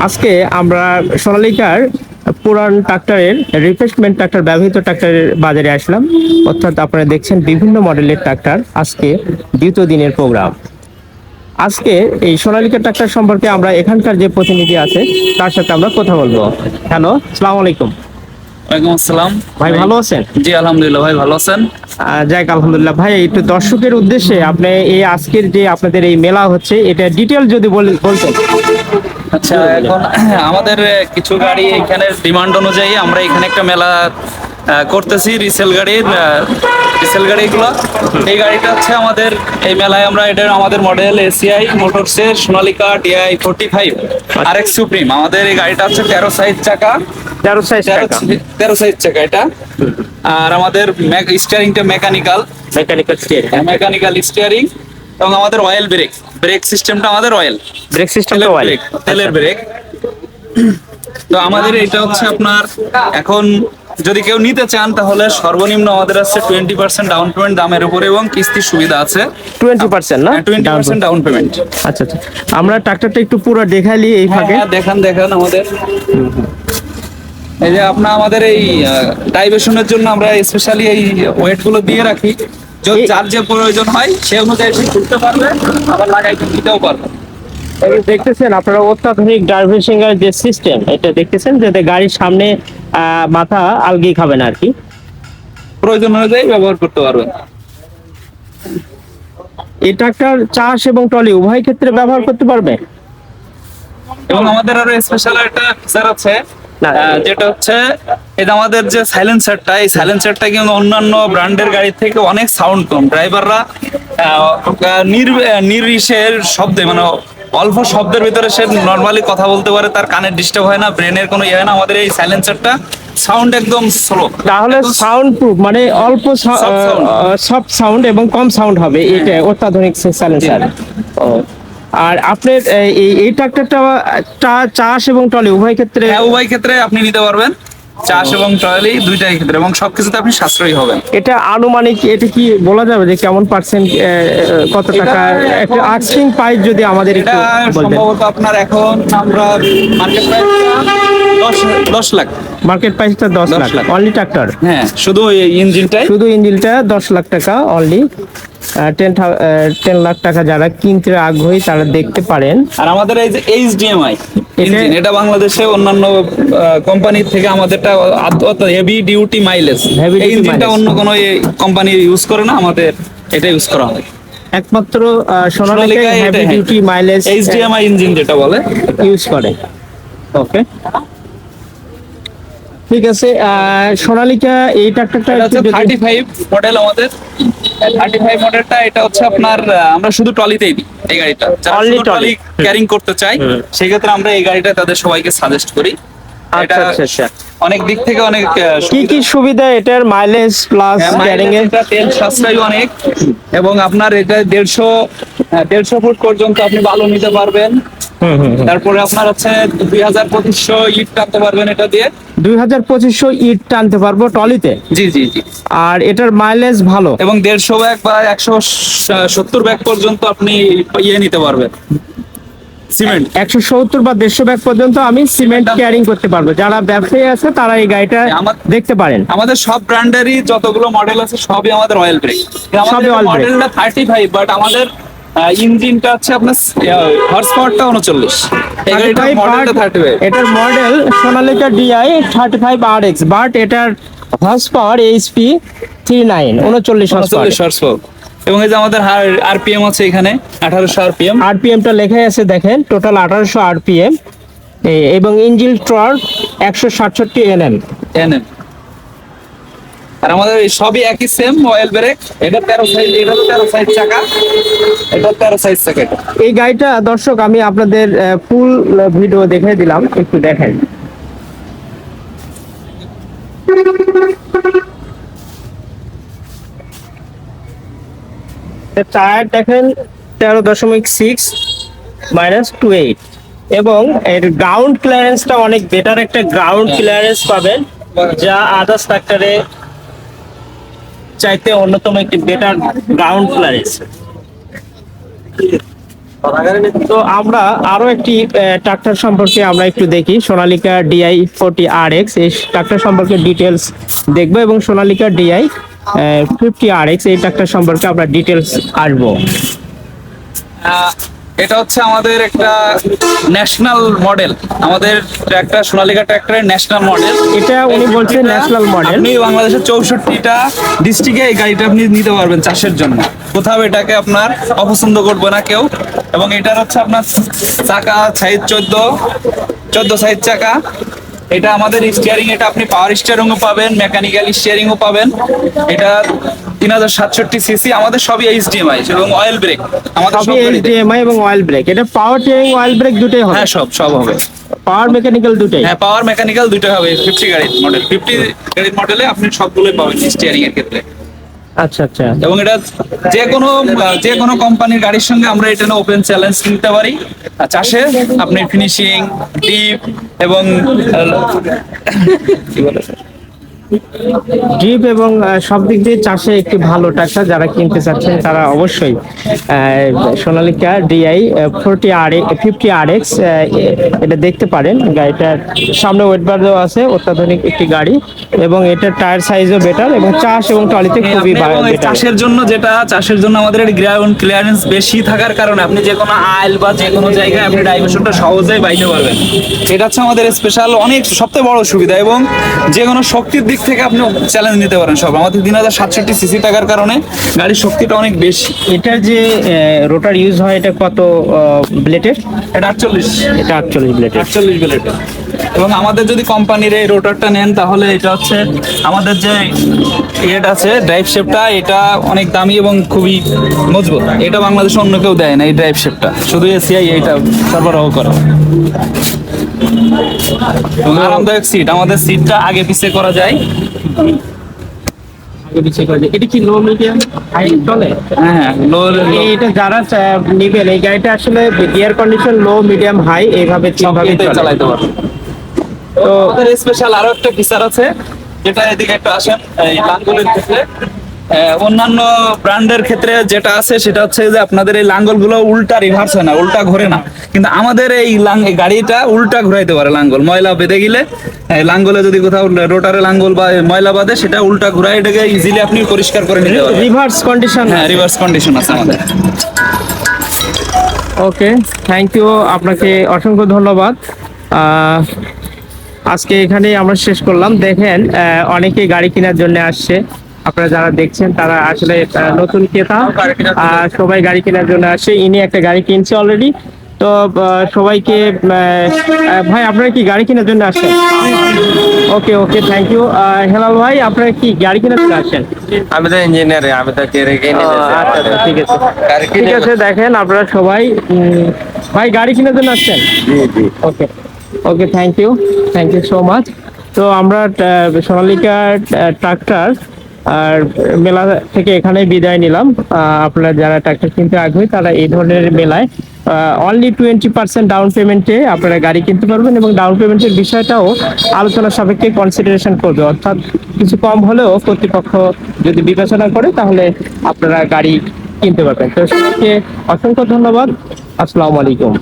আজকে আমরা সোনালিকার পুরান ট্রাক্টরের রিপ্লেসমেন্ট ট্রাক্টর ব্যবহৃত ট্রাক্টরের বাজারে আসলাম। অর্থাৎ আপনারা দেখছেন বিভিন্ন মডেলের ট্রাক্টর আজকে দ্বিতীয় দিনের প্রোগ্রাম আজকে এই সোনালিকা ট্রাক্টর সম্পর্কে আমরা এখানকার যে প্রতিনিধি আছে তার সাথে আমরা কথা বলব। হ্যালো সালাম আলাইকুম। ওয়ালাইকুম আসসালাম। ভাই ভালো আছেন? জি আলহামদুলিল্লাহ ভাই ভালো আছেন? আহ, যাক আলহামদুলিল্লাহ। ভাই একটু দর্শকের উদ্দেশ্যে আপনি এই আজকের যে আপনাদের এই মেলা হচ্ছে এটা ডিটেল যদি বল- বলতেন। আচ্ছা এখন আমাদের কিছু গাড়ি এখানে ডিমান্ড অনুযায়ী আমরা এখানে একটা মেলা করতেছি রিসেল গাড়ির রিসেল গাড়িগুলো। এই গাড়িটা হচ্ছে আমাদের এই মেলায় আমরা এটা আমাদের model ACI মোটরসের Sonalika DI forty five R X supreme আমাদের এই গাড়িটা হচ্ছে তেরো সাইজ চাকা। তেরো সাইজ তেরো তেরো সাইজ চাকা এটা। আর আমাদের স্টিয়ারিংটা mechanical mechanical steering mechanical steering এবং আমাদের অয়েল ব্রেক ব্রেক সিস্টেমটা আমাদের অয়েল ব্রেক সিস্টেম তেলের ব্রেক তেলের ব্রেক তো আমাদের এটা হচ্ছে আপনার এখন যদি কেউ নিতে চান তাহলে সর্বনিম্ন আমাদের আছে টোয়েন্টি পার্সেন্ট ডাউন পেমেন্ট দামের উপরে এবং কিস্তির সুবিধা আছে। টোয়েন্টি পার্সেন্ট না? টোয়েন্টি পার্সেন্ট ডাউন পেমেন্ট আচ্ছা আচ্ছা। আমরা ট্রাক্টরটা একটু পুরো দেখালি এই ফাঁকে। হ্যাঁ দেখান দেখান আমাদের। এই যে আপনার আমাদের এই ডাইভেশনের জন্য আমরা স্পেশালি এই ওয়েটগুলো দিয়ে রাখি। যার যে প্রয়োজন হয় সে অনুযায়ী সে খুলতে পারবে আবার লাগাইতে দিতেও পারবে। দেখতেছেন আপনারা অত্যাধুনিক ড্রাইভিং এর যে সিস্টেম এটা দেখতেছেন যাতে গাড়ির সামনে মাথা আলগি খাবে না আর কি? প্রয়োজন অনুযায়ী ব্যবহার করতে পারবেন এই ট্রাক্টর চাষ এবং ট্রলি উভয় ক্ষেত্রে ব্যবহার করতে পারবে? এবং আমাদের আরও স্পেশাল একটা ফিচার আছে যেটা হচ্ছে এটা আমাদের যে সাইলেন্সারটা এই সাইলেন্সারটা কিন্তু অন্যান্য ব্র্যান্ডের গাড়ি থেকে অনেক সাউন্ড কম। ড্রাইভাররা নির নির্বিশের শব্দে মানে অল্প শব্দের ভিতরে সে নর্মালি কথা বলতে পারে তার কানের ডিস্টার্ব হয় না ব্রেনের কোনো ইয়ে হয় না। আমাদের এই সাইলেন্সারটা সাউন্ড একদম স্লো তাহলে সাউন্ড প্রুফ মানে অল্প sound. সাউন্ড এবং কম সাউন্ড হবে এটা অত্যাধুনিক সাইলেন্সার আর আপনার এই- এই ট্রাক্টরটা চাষ এবং ট্রলি উভয় ক্ষেত্রে হ্যাঁ উভয় ক্ষেত্রে আপনি নিতে পারবেন। চাষ এবং ট্রলি দুইটাই ক্ষেত্রে এবং সবকিছুতে আপনি সাশ্রয়ী হবেন। এটা আনুমানিক এটা কি বলা যাবে যে কেমন পার্সেন্ট কত টাকা? একটা আর্থিং প্রাইস যদি আমাদের একটু এটা সম্ভবত আপনার এখন আমরা মার্কেট প্রাইস দশ দশ লাখ। মার্কেট প্রাইসটা দশ দশ লাখ। লাখ। অনলি ট্রাক্টর হ্যাঁ শুধু এই ইঞ্জিনটাই শুধু ইঞ্জিনটা দশ লাখ টাকা অনলি টেন টেন লাখ টাকা যারা কিনতে আগ্রহী তারা দেখতে পারেন। আর আমাদের এই যে এইচডিএমআই ইঞ্জিন এটা বাংলাদেশে অন্যান্য কোম্পানির থেকে আমাদেরটা হেভি ডিউটি মাইলেজ এই ইঞ্জিনটা অন্য কোনো কোম্পানি ইউজ করে না আমাদের এটা ইউজ করা হয়। একমাত্র Sonalika heavy. Duty mileage HDMI engine যেটা বলে। ইউজ করে। ওকে ঠিক আছে আহ, সোনালিকা এই ট্রাক্টরটা হচ্ছে যদি- থার্টি ফাইভ মডেল আমাদের। থার্টি ফাইভ মডেলটা এটা হচ্ছে আপনার আমরা শুধু ট্রলিতেই দিই এই গাড়িটা। যারা ট্রলি ক্যারিং করতে চাই সেই ক্ষেত্রে আমরা এই গাড়িটা তাদের সবাইকে সাজেস্ট করি। আচ্ছা আচ্ছা আচ্ছা। অনেক দিক থেকে অনেক আহ, কি কি সুবিধা। এটার? মাইলেজ প্লাস ক্যারিং এর তেল সাশ্রয় অনেক এবং আপনার এটা দেড়শো দেড়শো ফুট পর্যন্ত আপনি বালু নিতে পারবেন। হুম হুম। তারপরে আপনার হচ্ছে দুই হাজার পঁচিশশো ইট টানতে পারবেন এটা দিয়ে। দুই হাজার পঁচিশশো ইট টানতে পারব টলিতে জি জি জি। আর এটার মাইলেজ ভালো? এবং দেড়শো ব্যাগ বা একশো সত্তর ব্যাগ পর্যন্ত আপনি ইয়ে নিতে পারবেন। সিমেন্ট। একশো সত্তর বা দেড়শো ব্যাগ পর্যন্ত আমি সিমেন্ট ক্যারিং করতে পারব। যারা ব্যবসায়ী আছে তারা এই গাড়িটা দেখতে পারেন। আমাদের সব ব্র্যান্ডেরই যতগুলো মডেল আছে সবই আমাদের অয়েল ব্রেক oil brake। মডেলটা থার্টি ফাইভ বাট আমাদের ইঞ্জিনটা হচ্ছে আপনার হর্স পাওয়ারটা উনচল্লিশ। এটার model Sonalika DI thirty five R X but এটার horse power HP three nine উনচল্লিশ উনচল্লিশ হর্স পাওয়ার এবং এই যে আমাদের আরপিএম আছে এখানে আঠারোশো আরপিএম আরপিএমটা লেখাই আছে দেখেন টোটাল আঠারোশো আরপিএম এবং ইঞ্জিন টর্ক একশো সাতষট্টি এনএম এনএম আর আমাদের সবই একই সেম অয়েল ব্রেক এটা তেরো সাইজ এটা তেরো সাইজ চাকা। এটা তেরো সাইজ চাকা এই গাড়িটা, দর্শক, আমি আপনাদের ফুল ভিডিও দেখে দিলাম। একটু দেখেন টায়ার দেখেন, তেরো দশমিক সিক্স মাইনাস টু এইট এবং এর গ্রাউন্ড ক্লিয়ারেন্সটা অনেক বেটার একটা গ্রাউন্ড ক্লিয়ারেন্স পাবেন, যা আদার্স ফ্যাক্টরে চাইতে অন্যতম একটি বেটার গ্রাউন্ড ক্লিয়ারেন্স তো আমরা আরও একটি ট্রাক্টর সম্পর্কে আমরা একটু দেখি। Sonalika DI forty R X এই ট্রাক্টর সম্পর্কে ডিটেলস দেখব এবং Sonalika DI fifty R X এই ট্রাক্টর সম্পর্কে আমরা ডিটেলস আসব। এটা হচ্ছে আমাদের একটা ন্যাশনাল মডেল আমাদের ট্র্যাক্টর সোনালিকা ট্র্যাক্টরের ন্যাশনাল মডেল এটা উনি বলছেন ন্যাশনাল মডেল আপনি বাংলাদেশের চৌষট্টিটা ডিস্ট্রিক্টে এই গাড়িটা আপনি নিতে পারবেন চাষের জন্য। কোথাও এটাকে আপনার অপছন্দ করবে না কেউ। এবং এটার হচ্ছে আপনার চাকা সাইজ চোদ্দ চোদ্দ সাইজ চাকা। এটা আমাদের স্টিয়ারিং এটা আপনি পাওয়ার স্টিয়ারিংও পাবেন মেকানিক্যাল স্টিয়ারিংও পাবেন। এটা তিন হাজার সাতষট্টি সিসি আমাদের সবই এইচডিএমআই এবং অয়েল ব্রেক আমাদের সব সবই এম এইচডিএমআই এবং অয়েল ব্রেক এটা পাওয়ার টিয়ারিং অয়েল ব্রেক দুটোই হবে। হ্যাঁ সব সব হবে। পাওয়ার মেকানিক্যাল দুটোই। হ্যাঁ পাওয়ার মেকানিক্যাল দুটোই হবে। ফিফটি গাড়ির মডেল ফিফটি গাড়ির মডেলে আপনি সবগুলোই পাবেন স্টিয়ারিং এর ক্ষেত্রে। আচ্ছা আচ্ছা। এবং এটা যে কোনো যে কোনো কোম্পানির গাড়ির সঙ্গে আমরা এটা ওপেন চ্যালেঞ্জ নিতে পারি। চাষে আপনি ফিনিশিং ডিপ এবং কি বলে ড্রিপ এবং সব দিক দিয়ে চাষে একটি ভালো টাকা যারা কিনতে চাচ্ছেন তারা অবশ্যই সোনালিকা ডিআই ফোরটি আর ফিফটি আর এক্স এটা দেখতে পারেন। গাড়িটার সামনে ওয়েট বার দেওয়া আছে অত্যাধুনিক একটি গাড়ি এবং এটার টায়ার সাইজও বেটার এবং চাষ এবং ট্রলিতে খুবই চাষের জন্য যেটা চাষের জন্য আমাদের গ্রাউন্ড ক্লিয়ারেন্স বেশি থাকার কারণে আপনি যে কোনো আইল বা যে কোনো জায়গায় আপনি ডাইভারশনটা সহজেই বাইতে পারবেন। এটা হচ্ছে আমাদের স্পেশাল অনেক সবথেকে বড় সুবিধা এবং যে কোনো শক্তির দিক থেকে আপনি চ্যালেঞ্জ নিতে পারেন সব। আমাদের তিন হাজার সাতষট্টি সিসি থাকার কারণে গাড়ির শক্তিটা অনেক বেশি। এটার যে রোটার ইউজ হয় এটা কত ব্লেটের এটা আটচল্লিশ। এটা আটচল্লিশ ব্লেটের আটচল্লিশ ব্লেডের এবং আমাদের যদি কোম্পানির এই রোটারটা নেন তাহলে এটা হচ্ছে আমাদের যে ইয়েটা আছে ড্রাইভ শেপটা এটা অনেক দামি এবং খুবই মজবুত। এটা বাংলাদেশে অন্য কেউ দেয় না এই ড্রাইভ শেপটা শুধু এসিআই এইটা সরবরাহ করে। আরামদায়ক সিট আমাদের সিটটা আগে পিছে করা যায়। এটা কি লো মিডিয়াম হাই চলে হ্যাঁ লো এটা যারা নিবেন এই গাড়িটা আসলে gear condition low medium high এইভাবে তিনভাবে চালাইতে পারবে। তো আমাদের স্পেশাল আরও একটা ফিচার আছে যেটা এদিকে একটা আসেন এই লাঙ্গলের ক্ষেত্রে। আহ, অন্যান্য ব্র্যান্ডের ক্ষেত্রে যেটা আছে সেটা হচ্ছে যে আপনাদের এই লাঙ্গলগুলো উল্টা রিভার্স হয় না উল্টা ঘোরে না। কিন্তু আমাদের এই গাড়িটা উল্টা ঘুরাইতে পারে লাঙ্গল। ময়লা বেঁধে গেলে লাঙ্গলে যদি কোথাও রোটারে লাঙ্গল বা ময়লা বাঁধে সেটা উল্টা ঘুরাই এটাকে ইজিলি আপনি পরিষ্কার করে নিতে পারবেন। রিভার্স কন্ডিশন হ্যাঁ রিভার্স কন্ডিশন আছে আমাদের। ওকে থ্যাংক ইউ আপনাকে অসংখ্য ধন্যবাদ। আজকে এখানেই আমরা শেষ করলাম। দেখেন আহ, অনেকে গাড়ি কেনার জন্য আসছে। আপনারা যারা দেখছেন তারা আসলে নতুন ক্রেতা সবাই গাড়ি কেনার জন্য আসছে ইনি একটা গাড়ি কিনছে অলরেডি তো সবাইকে ভাই আপনারা কি গাড়ি কেনার জন্য আসছেন okay okay thank you Helal ভাই আপনারা কি গাড়ি কেনার জন্য আসছেন আমি তো ইঞ্জিনিয়ার আমি তো আচ্ছা আচ্ছা ঠিক আছে। ঠিক আছে দেখেন আপনারা সবাই ভাই গাড়ি কেনার জন্য আসছেন? জি জি। Okay okay thank you thank you so much তো আমরা সোনালিকা ট্রাক্টর আর মেলা থেকে এখানে বিদায় নিলাম। আপনারা যারা ট্রাক্টর কিনতে আগ্রহী, তারা এই ধরনের মেলায় অনলি টোয়েন্টি পার্সেন্ট ডাউন পেমেন্টে আপনারা গাড়ি কিনতে পারবেন এবং ডাউন পেমেন্টের বিষয়টাও আলোচনা সাপেক্ষে কনসিডারেশন করবে। অর্থাৎ কিছু কম হলেও কর্তৃপক্ষ যদি বিবেচনা করে, তাহলে আপনারা গাড়ি কিনতে পারবেন। তো সবাইকে অসংখ্য ধন্যবাদ। আসসালামু আলাইকুম।